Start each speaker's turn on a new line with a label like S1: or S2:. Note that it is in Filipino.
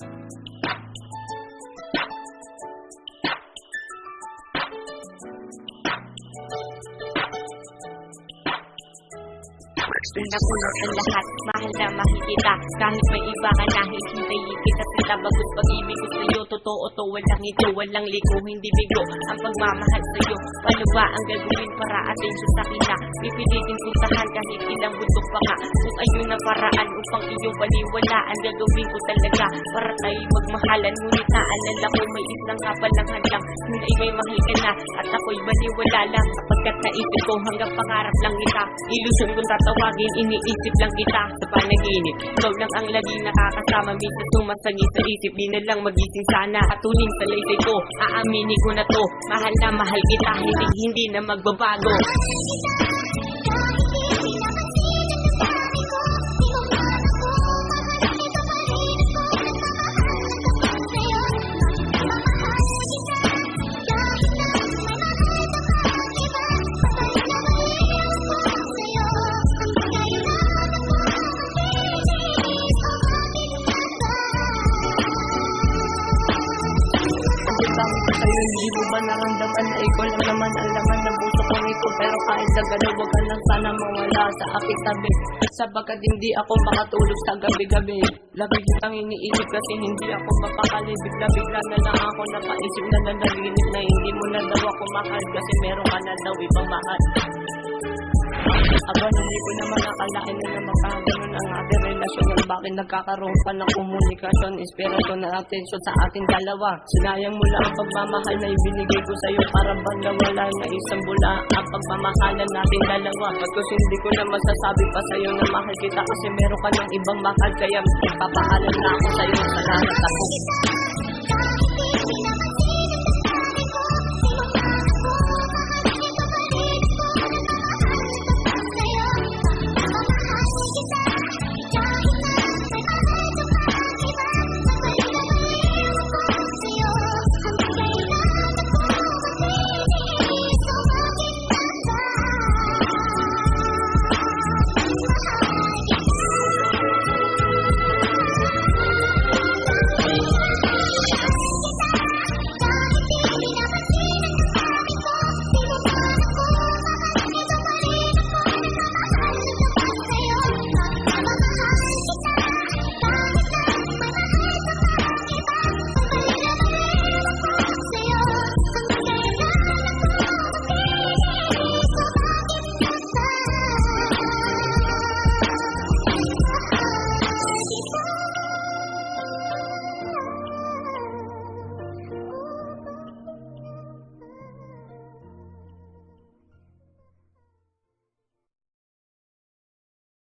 S1: Una-una sa lahat, mahal na mahal kita. Kahit may iba ka na, hihintayin kita Bagus pag-ibig ko sa'yo. Totoo to, walang ito, walang liko Hindi bigo ang pagmamahal sa'yo. Paano ba ang gagawin para atensyon sa kita? Pipilitin puntahan kahit ilang bundok pa nga. Kung ayun ang paraan upang iyong paniwalaan. Gagawin ko talaga para tayo magmahalan. Ngunit naalala ko may isang kapalang hadlang Yun ay may mahal ka na. At ako'y baliwala lang Kapagkat naisip ko hanggang pangarap lang kita. Ilusyon kung tatawagin, iniisip lang kita. Sa panaginip, ikaw lang ang lagi nakakasama. Minsan sumasagi sa isip, di na lang magising sana. Patuling sa laysay ko, aaminin ko na to. Mahal na mahal kita, hindi hindi na magbabago
S2: Ko sa'yo, hindi mo ba naramdaman na ikaw lang naman ang laman puso ko nito Pero kahit sa gano'n, huwag ka lang sana mawala sa aking tabi. Sabagkat hindi ako makatulog sa gabi-gabi. Lagi kitang iniisip kasi hindi ako mapakali Bigla-bigla na lang ako napaisip na nanaginip na hindi mo na daw ako mahal. Kasi meron ka na daw ibang mahal Aba, hindi ko naman nakalain na na magkaganon ang ating relasyon At bakit nagkakaroon pa ng komunikasyon. Inspirasyon at atensyon sa ating dalawa. Sinayang mo lang ang pagmamahal na ibinigay ko sa'yo Para bang nawala na isang bula Ang pagmamahalan natin dalawa. Pagkos hindi ko na masasabi pa sa'yo na mahal kita Kasi meron ka ng ibang mahal Kaya papaalam na ako sa'yo. Salamat ako